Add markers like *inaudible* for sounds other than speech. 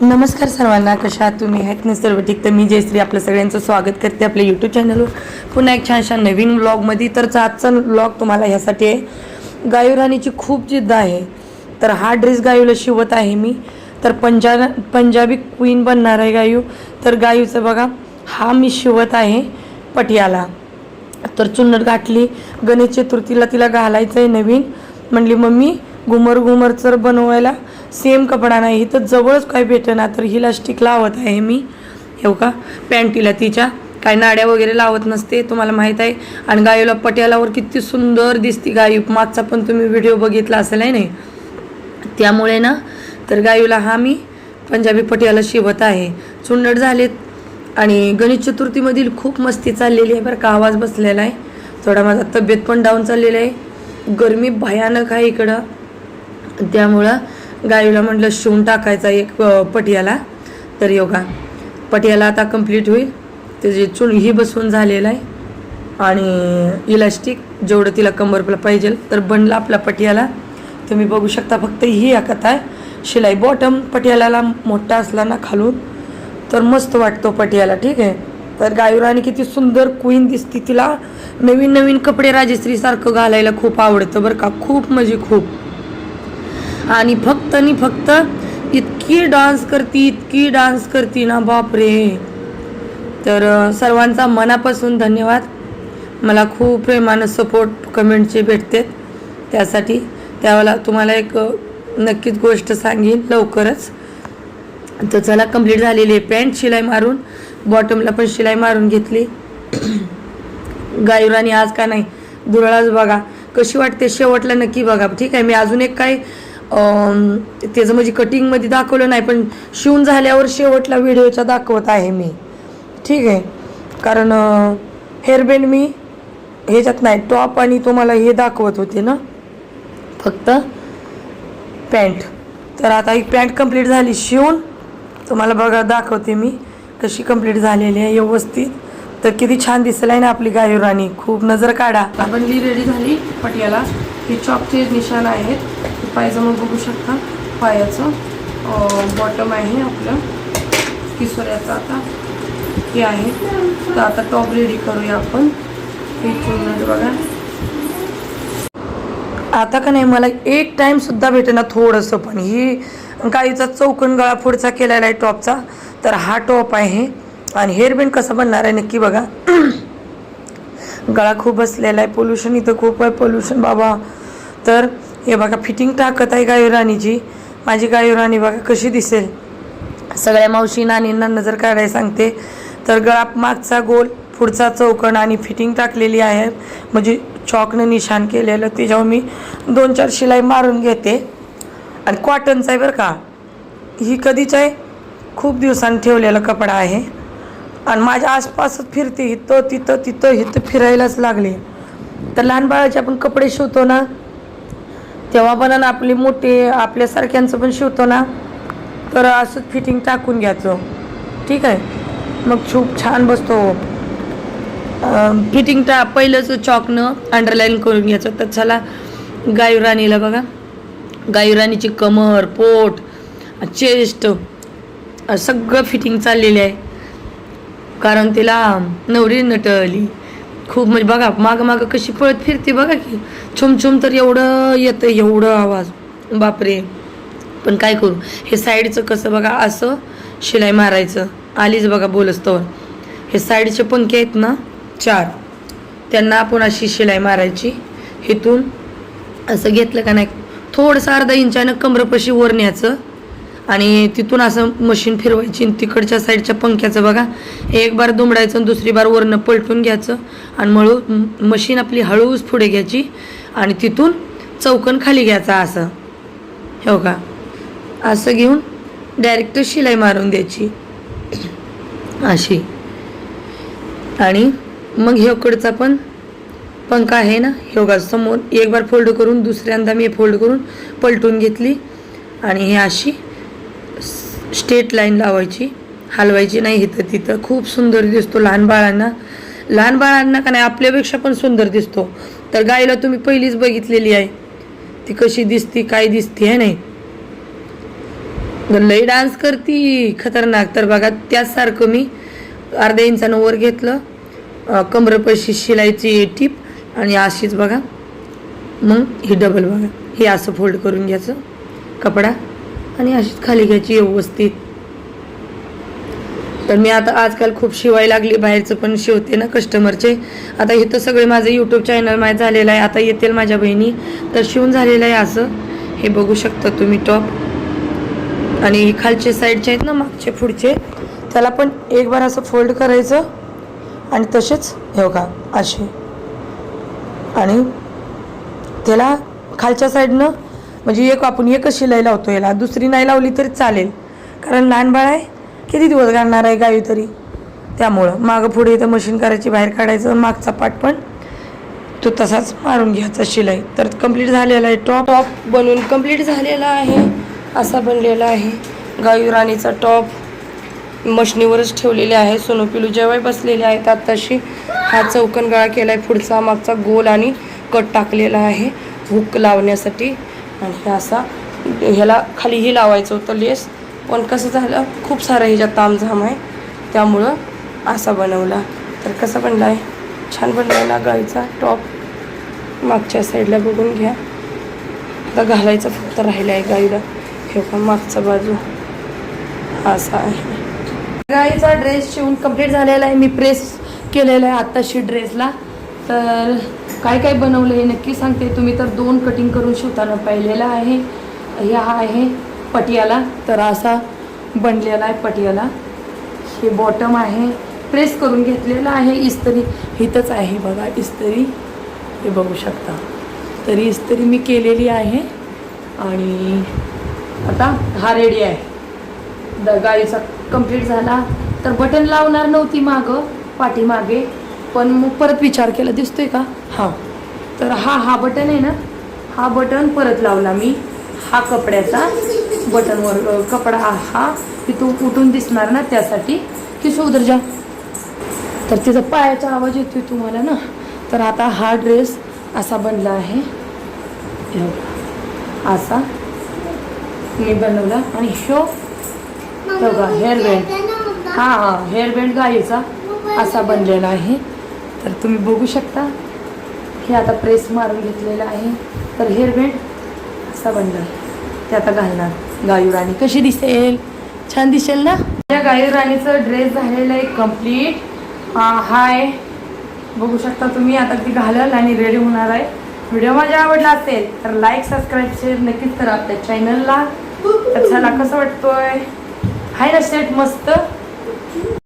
नमस्कार सर्वांना कशा आहात तुम्ही? आहेत ना सर्व ठीक? तर मी जयश्री आपलं सगळ्यांचं स्वागत करते आपल्या यूट्यूब चॅनलवर पुन्हा एक छानशा नवीन व्लॉगमध्ये तर आजचा व्लॉग तुम्हाला ह्यासाठी आहे गायू राणीची खूप जिद्द आहे. तर हा ड्रेस गायूला शिवत आहे मी. तर पंजा पंजाबी क्वीन बनणार आहे गायू. तर गायूचं बघा हा मी शिवत आहे पटियाला. तर चुन्नट गाठली गणेश चतुर्थीला तिला घालायचं आहे नवीन. म्हणली मम्मी घुमर घुमर चर बनवायला. सेम कपडा नाही तर जवळच काय भेटेना तर हिला स्टिक लावत आहे मी. हे का? पॅन्टीला तिच्या. काय नाड्या वगैरे लावत नसते तुम्हाला माहीत आहे. आणि गायूला पट्यालावर किती सुंदर दिसती गायू. मागचा पण तुम्ही व्हिडिओ बघितला असेल आहे नाही त्यामुळे ना तर गायूला हा मी पंजाबी पटियाला शिवत आहे. चुन्नट झालेत. आणि गणेश चतुर्थीमधील खूप मस्ती चाललेली आहे बरं का. आवाज बसलेला आहे. थोडा माझा तब्येत पण डाऊन चाललेला आहे. गरमी भयानक आहे इकडं. त्यामुळं गायूला म्हटलं शिवून टाकायचा एक पटियाला. तर योगा. पटियाला आता कंप्लीट होईल. त्याची चुलही बसवून झालेला आहे. आणि इलास्टिक जेवढं तिला कंबरला पाहिजे तर बनला आपला पटियाला. तुम्ही बघू शकता फक्त ही आकत आहे. शिलाई बॉटम पटियालाला मोठा असला ना खालून तर मस्त वाटतो पटियाला ठीक आहे? तर गायुराणी किती सुंदर क्वीन दिसते तिला. नवीन नवीन कपडे राजश्रीसारखं घालायला खूप आवडतं बरं का. खूप म्हणजे खूप. आणि फक्त आणि फक्त इतकी डान्स करती इतकी डान्स करती ना बापरे. तर सर्वांचा मनापासून धन्यवाद. मला खूप प्रेमानं सपोर्ट कमेंटचे भेटते त्यासाठी त्यावेळेला तुम्हाला एक नक्कीच गोष्ट सांगेन लवकरच. तर चला कंप्लीट झालेली आहे पॅन्ट शिलाई मारून बॉटमला पण शिलाई मारून घेतली. *clears throat* गायुराणी आज का नाही? दुरळाच बघा. कशी वाटते? शेवटला नक्की बघा. ठीक आहे मी अजून एक काही त्याचं म्हणजे कटिंगमध्ये दाखवलं नाही पण शिवून झाल्यावर शेवटला व्हिडिओचा दाखवत आहे मी. ठीक आहे? कारण हेअरबँड मी ह्याच्यात नाही टॉप आणि तुम्हाला हे दाखवत होते ना? फक्त पॅन्ट तर आता ही पॅन्ट कंप्लीट झाली शिवून. तुम्हाला बघा दाखवते मी कशी कंप्लीट झालेली आहे व्यवस्थित. तर किती छान दिसलं आहे ना आपली गायो राणी खूप नजर काढा. आपण जी रेडी झाली पटियाला. हे चॉपचे निशाण आहेत. पायजमा बघू शकता. पायाचं बॉटम आहे आपलं. किसोऱ्याचं आता. हे आहे. तर आता टॉप रेडी करूया आपण. हे चुनट बघा. आता का नाही मला एक टाईमसुद्धा भेटेना थोडंसं पण. ही गाईचा चौकन गळा पुढचा केलेला आहे टॉपचा. तर हा टॉप आहे. आणि हेअरबँड कसा बनणार आहे नक्की बघा. गळा खूप बसलेला आहे. पोल्युशन इथं खूप आहे. पोल्युशन बाबा. तर हे बघा फिटिंग टाकत आहे गायुराणीची माझी गायुराणी बघा कशी दिसेल. सगळ्या मावशी नानींना नजर काढायला सांगते तर गळा मागचा गोल पुढचा चौकण आणि फिटिंग टाकलेली आहे. म्हणजे चॉकनं निशाण केलेलं त्याच्यावर मी दोन चार शिलाई मारून घेते. आणि कॉटनचा आहे बरं का ही कधीच आहे खूप दिवसांनी ठेवलेला कपडा आहे. आणि माझ्या आसपासच फिरते इथं तिथं तिथं इथं फिरायलाच लागले. तर लहान बाळाचे आपण कपडे शिवतो ना तेव्हा पण आणि आपले मोठे आपल्यासारख्यांचं पण शिवतो ना तर असंच फिटिंग टाकून घ्यायचं. ठीक आहे? मग खूप छान बसतो. फिटिंग टा पहिलंच चॉकनं अंडरलाईन करून घ्यायचं. तर चला गायुराणीला बघा. गायुराणीची कमर पोट चेस्ट सगळं फिटिंग चाललेली आहे. कारण तिला नवरी नटली. खूप म्हणजे बघा मागं मागं कशी पळत फिरते बघा की. छुमछुम तर एवढं येतं एवढं आवाज. बापरे. पण काय करू? हे साईडचं कसं बघा असं शिलाई मारायचं. आलीच बघा बोलस्तवर हे साईडचे पंखे आहेत ना चार. त्यांना आपण अशी शिलाई मारायची. इथून असं घेतलं का नाही? थोडंसं अर्धा इंचानं कमरपशी वर न्यायचं आणि तिथून असं मशीन फिरवायची आणि तिकडच्या साईडच्या पंख्याचं बघा. एक बार दुमडायचं आणि दुसरी बार वरनं पलटून घ्यायचं. आणि मळू मशीन आपली हळूच पुढे घ्यायची आणि तिथून चौकन खाली घ्यायचा असं. हो का? असं घेऊन डायरेक्ट शिलाई मारून द्यायची. अशी. आणि मग ह्योकडचा पण पंखा आहे ना योगा समोर एक बार फोल्ड करून दुसऱ्यांदा मी फोल्ड करून पलटून घेतली. आणि हे अशी स्टेट लाईन लावायची हलवायची नाही इथं तिथं. खूप सुंदर दिसतो लहान बाळांना. लहान बाळांना का नाही आपल्यापेक्षा पण सुंदर दिसतो. तर गायला तुम्ही पहिलीच बघितलेली आहे. ती कशी दिसती काय दिसती आहे नाही? लई डान्स करती खतरनाक. तर बघा त्याचसारखं मी अर्ध्या इंचानं वर घेतलं. कमरपशी शिलायची शिलाईची टीप आणि अशीच बघा. मग ही डबल बघा. हे असं फोल्ड करून घ्यायचं. कपडा. आणि अशीच खाली घ्यायची व्यवस्थित. तर मी आता आजकाल खूप शिवाय लागली बाहेरचं पण शिवते ना कस्टमरचे आता इथं सगळे माझं यूट्यूब चॅनल माझं झालेलं आहे. आता येतील माझ्या बहिणी. तर शिवून झालेलं आहे असं. हे बघू शकता तुम्ही टॉप आणि हे खालचे साईडचे आहेत ना मागचे पुढचे त्याला पण एक बार असं फोल्ड करायचं. आणि तसेच हे बघा असे. आणि त्याला खालच्या साईडनं म्हणजे एक आपण एकच शिलाई लावतो याला. दुसरी नाही लावली तरी चालेल. कारण लहान बाळ आहे किती दिवस घालणार आहे गावी तरी? त्यामुळं. मागं पुढे इथं मशीन करायची बाहेर काढायचं मागचा पाठ पण तो तसाच मारून घ्यायचा शिलाई. तर कंप्लीट झालेला आहे टॉप टॉप बनवून कंप्लीट झालेला आहे. असा बनलेला आहे. गायू राणीचा टॉप मशनीवरच ठेवलेले आहे. सोनू पिलू जेव्हा बसलेले आहेत आत्ताशी हा चौकन गळा केला आहे पुढचा मागचा गोल आणि कट टाकलेला आहे. हुक लावण्यासाठी आणि हे असा ह्याला खालीही लावायचं होतं लेस. पण कसं झालं खूप सारं ह्याच्यात तामझाम आहे. त्यामुळं असा बनवला. तर कसा बनला आहे छान बनला ना गाईचा टॉप. मागच्या साईडला बघून घ्या. आता घालायचं फक्त राहिलं आहे गाईला. हे पण मागचा बाजू. असा आहे. गाईचा ड्रेस शिवून कंप्लीट झालेला आहे. मी प्रेस केलेला आहे आत्ताशी ड्रेसला तर काय काय बनवलं हे नक्की सांगते. तुम्ही तर दोन कटिंग करून शिवताना पाहिलेला आहे ह्या आहे पटियाला. तर असा बनलेला आहे पटियाला. हे बॉटम आहे. प्रेस करून घेतलेला आहे इस्त्री. हिथंच आहे बघा इस्त्री. हे बघू शकता. तरी इस्त्री मी केलेली आहे. आणि आता हा रेडी आहे. द गाडीचा कंप्लीट झाला. तर बटन लावणार नव्हती मागं पाठीमागे. पण मग परत विचार केला दिसतोय का? हां. तर हा हा बटन आहे ना हा बटन परत लावला मी. हा कपड्याचा बटनवर कपडा हा तिथून उठून दिसणार ना त्यासाठी. की उधर जा तर तिचा पायाचा आवाज येतोय तुम्हाला ना? तर आता हा ड्रेस असा बनला आहे. हे. असा मी बनवला आणि शो बघा हेअर बँड. हा हा हेअर बँड गाईचा असा बनलेला आहे. तर तुम्ही बघू शकता. हे आता प्रेस मारून घेतलेलं आहे. तर हेअर बँड असा बनला ते आता घालणार गायू राणी. कशी दिसेल? छान दिसेल ना? या गायू राणीचं ड्रेस झालेलं आहे कंप्लीट हाय. बघू शकता तुम्ही आता ती घालाल आणि रेडी होणार आहे. व्हिडिओ माझ्या आवडला असेल तर लाईक सबस्क्राईब शेअर नक्कीच करा आपल्या चॅनलला तर चला कसं वाटतोय? हाय ना सेट मस्त.